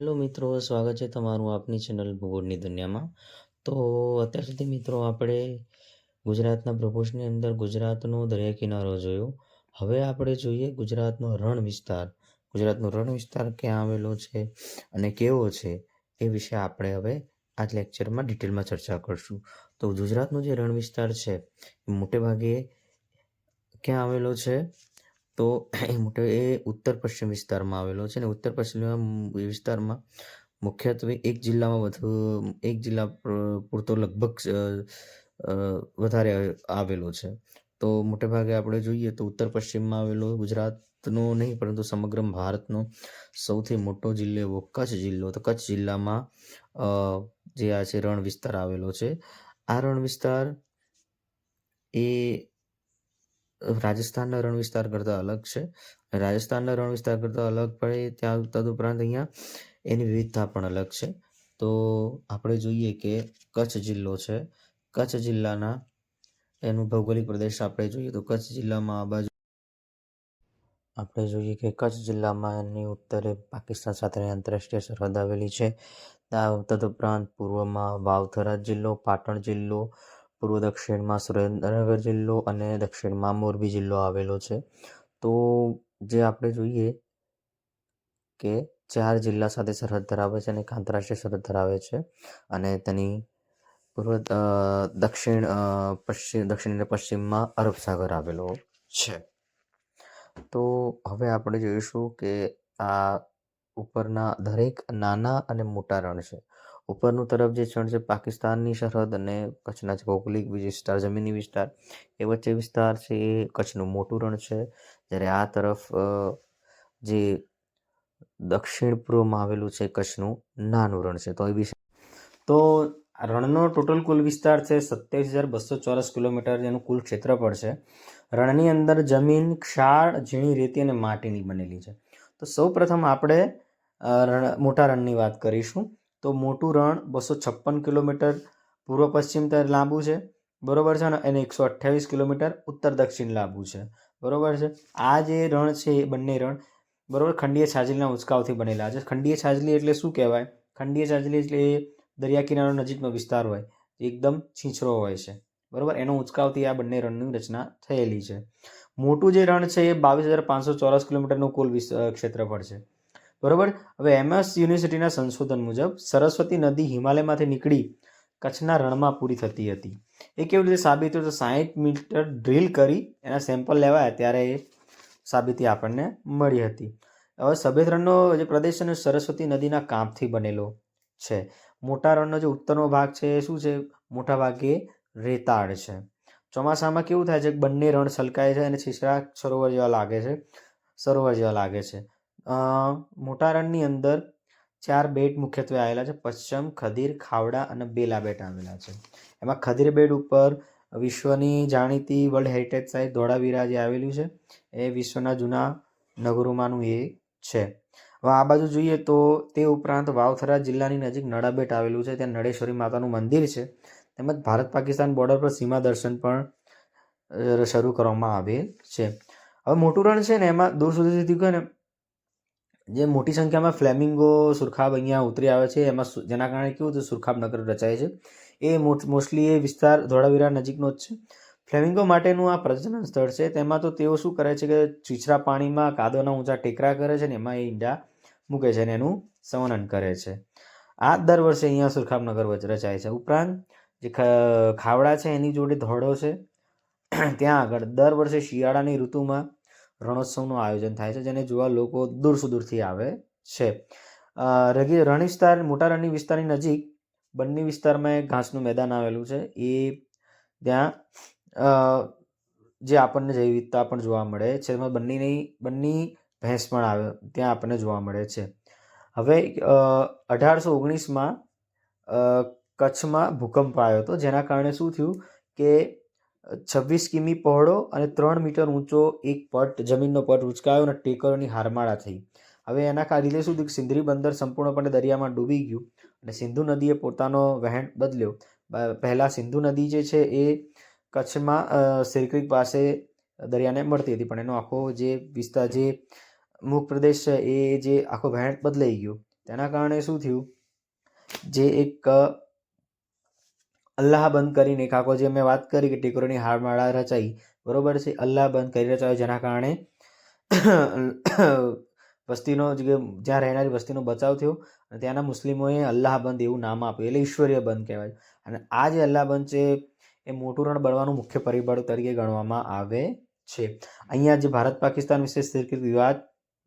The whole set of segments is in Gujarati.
હેલો મિત્રો, સ્વાગત છે તમારું આપની ચેનલ ભૂગોળની દુનિયામાં. તો અત્યાર સુધી મિત્રો આપણે ગુજરાતના પ્રપોશની અંદર ગુજરાતનો દરિયા કિનારો જોયો. હવે આપણે જોઈએ ગુજરાતનો રણ વિસ્તાર ગુજરાતનો રણ વિસ્તાર ક્યાં આવેલો છે અને કેવો છે એ વિશે આપણે હવે આ લેક્ચરમાં ડિટેલમાં ચર્ચા કરશું. તો ગુજરાતનો જે રણ વિસ્તાર છે મોટે ભાગે ક્યાં આવેલો છે? તો એ મોટે એ ઉત્તર પશ્ચિમ વિસ્તારમાં આવેલો છે અને ઉત્તર પશ્ચિમ વિસ્તારમાં મુખ્યત્વે એક જિલ્લામાં વધુ, એક જિલ્લા પૂરતો લગભગ વધારે આવેલો છે. તો મોટે ભાગે આપણે જોઈએ તો ઉત્તર પશ્ચિમમાં આવેલો ગુજરાતનો નહીં, પરંતુ સમગ્ર ભારતનો સૌથી મોટો જિલ્લો કચ્છ જિલ્લો. તો કચ્છ જિલ્લામાં જે આ છે, રણ વિસ્તાર આવેલો છે. આ રણ વિસ્તાર એ રાજસ્થાનના રણ વિસ્તાર કરતાં અલગ છે. રાજસ્થાનના રણ વિસ્તાર કરતાં અલગ પડે ત્યાં તદુપરાંત અહીંયા એની વિવિધતા પણ અલગ છે. તો આપણે જોઈએ કે કચ્છ જિલ્લો છે. કચ્છ જિલ્લાના એનું ભૌગોલિક પ્રદેશ આપણે જોઈએ તો કચ્છ જિલ્લામાં આ બાજુ આપણે જોઈએ કે કચ્છ જિલ્લામાં એની ઉત્તરે પાકિસ્તાન સાથેની આંતરરાષ્ટ્રીય સરહદ આવેલી છે. તદુપરાંત પૂર્વમાં વાવથરા જિલ્લો, પાટણ જિલ્લો પૂર્વ દક્ષિણમાં સુરેન્દ્રનગર જિલ્લો અને દક્ષિણમાં મોરબી જિલ્લો આવેલો છે. તો જે આપણે જોઈએ કે ચાર જિલ્લા સાથે સરહદ ધરાવે છે અને એક આંતરરાષ્ટ્રીય સરહદ ધરાવે છે અને તેની પૂર્વ દક્ષિણ પશ્ચિમ, દક્ષિણ અને પશ્ચિમમાં અરબ સાગર આવેલો છે. તો હવે આપણે જોઈશું કે આ ઉપરના દરેક નાના અને મોટા રણ છે. ઉપરનું તરફ જે રણ છે, પાકિસ્તાનની સરહદ અને કચ્છના જે ભૌગોલિક વિસ્તાર, જમીની વિસ્તાર, એ વચ્ચે વિસ્તાર છે, એ કચ્છનું મોટું રણ છે. જ્યારે આ તરફ જે દક્ષિણ પૂર્વમાં આવેલું છે, કચ્છનું નાનું રણ છે. તો એ વિશે તો રણનો ટોટલ કુલ વિસ્તાર છે, સત્યાવીસ હજાર બસો ચોરસ કિલોમીટર, જેનું કુલ ક્ષેત્રફળ છે. રણની અંદર જમીન, ક્ષાર, ઝીણી રેતી અને માટીની બનેલી છે. તો સૌ પ્રથમ આપણે રણ, મોટા રણની વાત કરીશું. તો મોટું રણ બસો છપ્પન કિલોમીટર પૂર્વ પશ્ચિમ લાંબુ છે. બરોબર છે અને એને એકસો અઠ્યાવીસ કિલોમીટર ઉત્તર દક્ષિણ લાંબુ છે. બરોબર છે? આ જે રણ છે એ બંને રણ બરોબર ખંડીય છાજલીના ઉંચકાવથી બનેલા છે. ખંડીય છાજલી એટલે શું કહેવાય? ખંડીય છાજલી એટલે દરિયા કિનારો નજીકનો વિસ્તાર હોય. એકદમ છીછરો હોય છે. બરોબર? એનો ઉંચકાવથી આ બંને રણની રચના થયેલી છે. મોટું જે રણ છે એ બાવીસ હજાર પાંચસો ચોરસ કિલોમીટરનું કુલ ક્ષેત્રફળ છે. બરોબર? હવે એમએસ યુનિવર્સિટીના સંશોધન મુજબ સરસ્વતી નદી હિમાલયમાંથી નીકળી કચ્છના રણમાં પૂરી થતી હતી. એ કેવી રીતે સાબિત થયું? તો સાહીઠ મીટર ડ્રીલ કરી એના સેમ્પલ લેવાયા ત્યારે એ સાબિતી આપણને મળી હતી. હવે સફેદ રણનો જે પ્રદેશ છે સરસ્વતી નદીના કાંપથી બનેલો છે. મોટા રણનો જે ઉત્તરનો ભાગ છે એ શું છે? મોટા ભાગે રેતાળ છે. ચોમાસામાં કેવું થાય છે? બંને રણ છલકાય છે અને છીછરા સરોવર જેવા લાગે છે. સરોવર જેવા લાગે છે. મોટા રણની અંદર ચાર બેટ મુખ્યત્વે આવેલા છે. પશ્ચિમ, ખદીર, ખાવડા અને બેલા બેટ આવેલા છે. એમાં ખદીર બેટ ઉપર વિશ્વની જાણીતી વર્લ્ડ હેરિટેજ સાઇટ ધોળાવીરા જે આવેલું છે, એ વિશ્વના જૂના નગરોમાંનું એ છે. હવે આ બાજુ જોઈએ તો તે ઉપરાંત વાવથરા જિલ્લાની નજીક નડાબેટ આવેલું છે. ત્યાં નળેશ્વરી માતાનું મંદિર છે. તેમજ ભારત પાકિસ્તાન બોર્ડર પર સીમા દર્શન પણ શરૂ કરવામાં આવેલ છે. હવે મોટું રણ છે ને, એમાં દૂર સુધી સુધી કહે ને જે મોટી સંખ્યામાં ફ્લેમિંગો સુરખાબ અહીંયા ઉતરી આવે છે, એમાં જેના કારણે કેવું છે, સુરખાબ નગર રચાય છે. એ મોસ્ટલી એ વિસ્તાર ધોળાવીરા નજીકનો જ છે. ફ્લેમિંગો માટેનું આ પ્રજનન સ્થળ છે, તેમાં તો તેઓ શું કરે છે કે છીછરા પાણીમાં કાદવના ઊંચા ટેકરા કરે છે ને એમાં એ ઈંડા મૂકે છે અને એનું સંવનન કરે છે. આ દર વર્ષે અહીંયા સુરખાબનગર નગર રચાય છે. ઉપરાંત જે ખાવડા છે એની જોડે ધોળો છે. ત્યાં આગળ દર વર્ષે શિયાળાની ઋતુમાં રણોત્સવનું આયોજન થાય છે, જેને જોવા લોકો દૂર સુદૂરથી આવે છે. રગી, રણ વિસ્તાર, મોટા રણની વિસ્તારની નજીક બંને વિસ્તારમાં ઘાસનું મેદાન આવેલું છે. એ ત્યાં જે આપણને જૈવ વિવિધતા પણ જોવા મળે છે, એમાં બંનેની બંને ભેંસ પણ આવે, ત્યાં આપણને જોવા મળે છે. હવે અઢારસો ઓગણીસમાં કચ્છમાં ભૂકંપ આવ્યો હતો, જેના કારણે શું થયું કે છવ્વીસ કિમી પહોળો અને ત્રણ મીટર ઊંચો એક પટ, જમીનનો પટ ઉચકાયો અને ટેકરોની હારમાળા થઈ. હવે એના કારણે શું થયું? સિંધરી બંદર સંપૂર્ણપણે દરિયામાં ડૂબી ગયું અને સિંધુ નદીએ પોતાનો વહેણ બદલ્યો. પહેલાં સિંધુ નદી જે છે એ કચ્છમાં સિરક્રિક પાસે દરિયાને મળતી હતી, પણ એનો આખો જે વિસ્તાર, જે મુખ પ્રદેશ છે એ જે આખો વહેણ બદલાઈ ગયો. તેના કારણે શું થયું? જે એક અ, અલ્લાહબંધ કરીને કાકો જે મેં વાત કરી કે ટીકરોની હારમાળા રચાઈ બરોબર છે? અલ્લાહ બંધ કરી રચાયો જેના કારણે વસ્તીનો જ્યાં રહેનારી વસ્તીનો બચાવ થયો અને ત્યાંના મુસ્લિમોએ અલ્લાહ બંધ એવું નામ આપ્યું એટલે ઈશ્વરીય બંધ કહેવાય. અને આ જે અલ્લાહ બંધ છે એ મોટું રણ બળવાનું મુખ્ય પરિબળ તરીકે ગણવામાં આવે છે. અહીંયા જે ભારત પાકિસ્તાન વિશે સ્થિરકૃત વિવાદ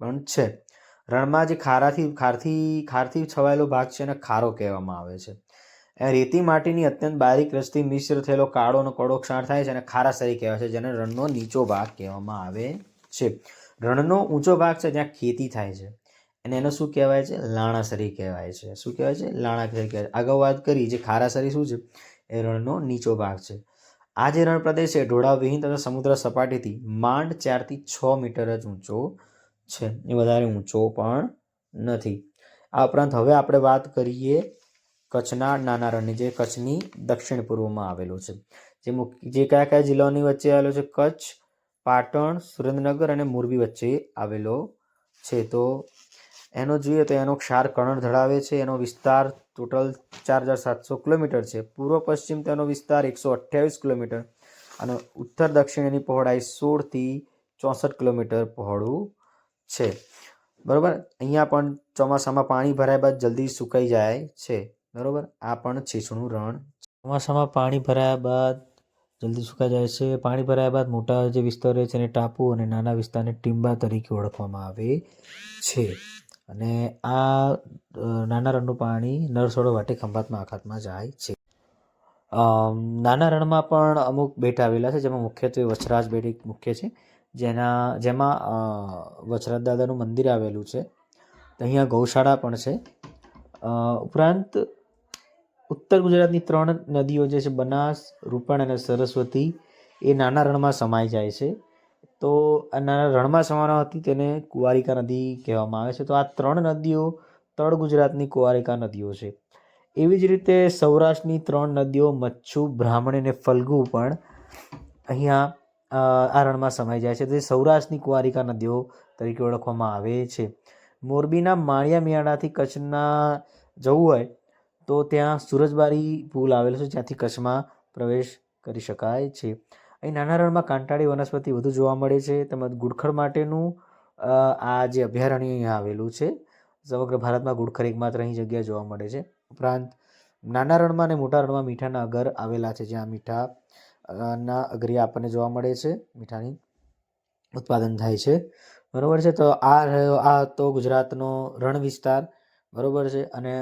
પણ છે. રણમાં જે ખારાથી ખારથી ખારથી છવાયેલો ભાગ છે એને ખારો કહેવામાં આવે છે. રેતી માટીની અત્યંત બારીક રસથી મિશ્ર થયેલો કાળો અને કડો ક્ષાર થાય છે અને ખારાસરી કહેવાય છે, જેને રણનો નીચો ભાગ કહેવામાં આવે છે. રણનો ઊંચો ભાગ છે, જ્યાં ખેતી થાય છે. અને એનો શું કહેવાય છે? લાણાસરી કહેવાય છે. શું કહેવાય છે? લાણાસરી કહેવાય અગાઉ વાત કરી, જે ખારાસરી શું છે? એ રણનો નીચો ભાગ છે. આ જે રણ પ્રદેશ છે ઢોળાવિહીન તથા સમુદ્ર સપાટીથી માંડ ચારથી છ મીટર જ ઊંચો છે. એ વધારે ઊંચો પણ નથી. આ ઉપરાંત હવે આપણે વાત કરીએ કચ્છના નાના રણની જે કચ્છની દક્ષિણ પૂર્વમાં આવેલો છે. જે જે કયા કયા જિલ્લાઓની વચ્ચે આવેલો છે? કચ્છ, પાટણ, સુરેન્દ્રનગર અને મોરબી વચ્ચે આવેલો છે. તો એનો જોઈએ તો એનો ક્ષાર કરણ ધરાવે છે. એનો વિસ્તાર ટોટલ ચાર હજાર સાતસો કિલોમીટર છે. પૂર્વ પશ્ચિમ તેનો વિસ્તાર એકસો અઠ્યાવીસ કિલોમીટર અને ઉત્તર દક્ષિણ એની પહોળાઈ સોળથી ચોસઠ કિલોમીટર પહોળું છે. બરોબર? અહીંયા પણ ચોમાસામાં પાણી ભરાય બાદ જલ્દી સુકાઈ જાય છે. બરોબર? આ પણ છીછણું રણ ચોમાસામાં પાણી ભરાયા બાદ જલ્દી સુકાઈ જાય છે. પાણી ભરાયા બાદ મોટા જે વિસ્તાર હોય છે એને ટાપુ અને નાના વિસ્તારને ટીંબા તરીકે ઓળખવામાં આવે છે. અને આ નાના રણનું પાણી નરસોડો, વાટે, ખંભાતમાં, આખાતમાં જાય છે. નાના રણમાં પણ અમુક બેટ આવેલા છે, જેમાં મુખ્યત્વે વછરાજ બેટ એક મુખ્ય છે. જેના, જેમાં વચરાજ દાદાનું મંદિર આવેલું છે. અહીંયા ગૌશાળા પણ છે. ઉપરાંત ઉત્તર ગુજરાતની ત્રણ નદીઓ જે છે, બનાસ, રૂપણ અને સરસ્વતી, એ નાના રણમાં સમાઈ જાય છે. તો આ નાના રણમાં સમાવા હતી તેને કુંવારિકા નદી કહેવામાં આવે છે. તો આ ત્રણ નદીઓ તળ ગુજરાતની કુંવારિકા નદીઓ છે. એવી જ રીતે સૌરાષ્ટ્રની ત્રણ નદીઓ મચ્છુ, બ્રાહ્મણી અને ફલ્ગુ પણ અહીંયા આ રણમાં સમાઈ જાય છે. તે સૌરાષ્ટ્રની કુંવારિકા નદીઓ તરીકે ઓળખવામાં આવે છે. મોરબીના માળિયા મિયાણાથી કચ્છના જવું હોય તો ત્યાં સુરજબારી પુલ આવેલો છે, જ્યાંથી કચ્છમાં પ્રવેશ કરી શકાય છે. અહીં નાના રણમાં કાંટાળી વનસ્પતિ વધુ જોવા મળે છે, તેમજ ગુડખર માટેનું આ જે અભયારણ્ય અહીંયા આવેલું છે, સમગ્ર ભારતમાં ગુડખર એકમાત્ર અહીં જગ્યા જોવા મળે છે. ઉપરાંત, નાના રણમાં અને મોટા રણમાં મીઠાના અગર આવેલા છે, જ્યાં મીઠા ના અગરિયા આપણને જોવા મળે છે, મીઠાની ઉત્પાદન થાય છે. બરાબર છે, તો આ રહ્યો, આ તો ગુજરાતનો રણ વિસ્તાર બરાબર છે, અને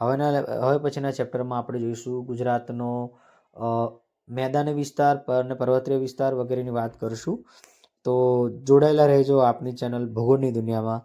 હવેના હવે પછીના ચેપ્ટરમાં આપણે જોઈશું ગુજરાતનો મેદાની વિસ્તાર પર અને પર્વતીય વિસ્તાર વગેરેની વાત કરીશું. તો જોડાયેલા રહેજો આપની ચેનલ ભૂગોળની દુનિયામાં.